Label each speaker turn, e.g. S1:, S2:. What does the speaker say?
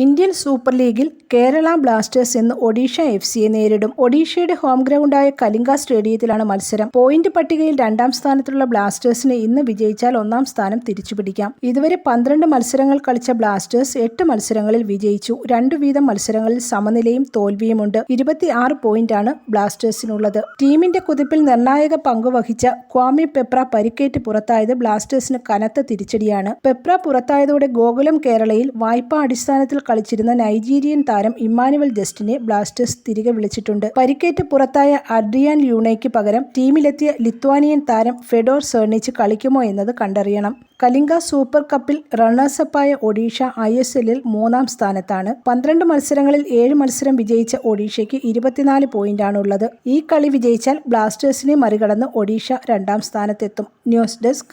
S1: Indian super ലീഗിൽ Kerala Blasters ഇന്ന് Odisha F സിയെ നേരിടും ഒഡീഷയുടെ ഹോം ഗ്രൗണ്ടായ കലിംഗ സ്റ്റേഡിയത്തിലാണ് മത്സരം പോയിന്റ് പട്ടികയിൽ രണ്ടാം സ്ഥാനത്തുള്ള ബ്ലാസ്റ്റേഴ്സിനെ ഇന്ന് വിജയിച്ചാൽ ഒന്നാം സ്ഥാനം തിരിച്ചുപിടിക്കാം ഇതുവരെ പന്ത്രണ്ട് മത്സരങ്ങൾ കളിച്ച ബ്ലാസ്റ്റേഴ്സ് എട്ട് മത്സരങ്ങളിൽ വിജയിച്ചു രണ്ടു വീതം മത്സരങ്ങളിൽ സമനിലയും തോൽവിയുമുണ്ട് ഇരുപത്തി ആറ് പോയിന്റാണ് ബ്ലാസ്റ്റേഴ്സിനുള്ളത് ടീമിന്റെ കുതിപ്പിൽ നിർണായക പങ്കുവഹിച്ച ക്വാമി പെപ്ര പരിക്കേറ്റ് പുറത്തായത് ബ്ലാസ്റ്റേഴ്സിന് കനത്ത തിരിച്ചടിയാണ് പെപ്ര പുറത്തായതോടെ ഗോകുലം കേരളയിൽ വായ്പാ അടിസ്ഥാനത്തിൽ കളിച്ചിരുന്ന നൈജീരിയൻ താരം ഇമ്മാനുവൽ ജസ്റ്റിനെ ബ്ലാസ്റ്റേഴ്സ് തിരികെ വിളിച്ചിട്ടുണ്ട് പരിക്കേറ്റ് പുറത്തായ അഡ്രിയാൻ ലൂണയ്ക്ക് പകരം ടീമിലെത്തിയ ലിത്വാനിയൻ താരം ഫെഡോർ സേർണിച്ച് കളിക്കുമോ എന്നത് കണ്ടറിയണം കലിംഗ സൂപ്പർ കപ്പിൽ റണ്ണേഴ്സപ്പായ ഒഡീഷ ഐ എസ് എല്ലിൽ മൂന്നാം സ്ഥാനത്താണ് പന്ത്രണ്ട് മത്സരങ്ങളിൽ ഏഴ് മത്സരം വിജയിച്ച ഒഡീഷയ്ക്ക് ഇരുപത്തിനാല് പോയിന്റാണുള്ളത് ഈ കളി വിജയിച്ചാൽ ബ്ലാസ്റ്റേഴ്സിനെ മറികടന്ന് ഒഡീഷ രണ്ടാം സ്ഥാനത്തെത്തും ന്യൂസ് ഡെസ്ക്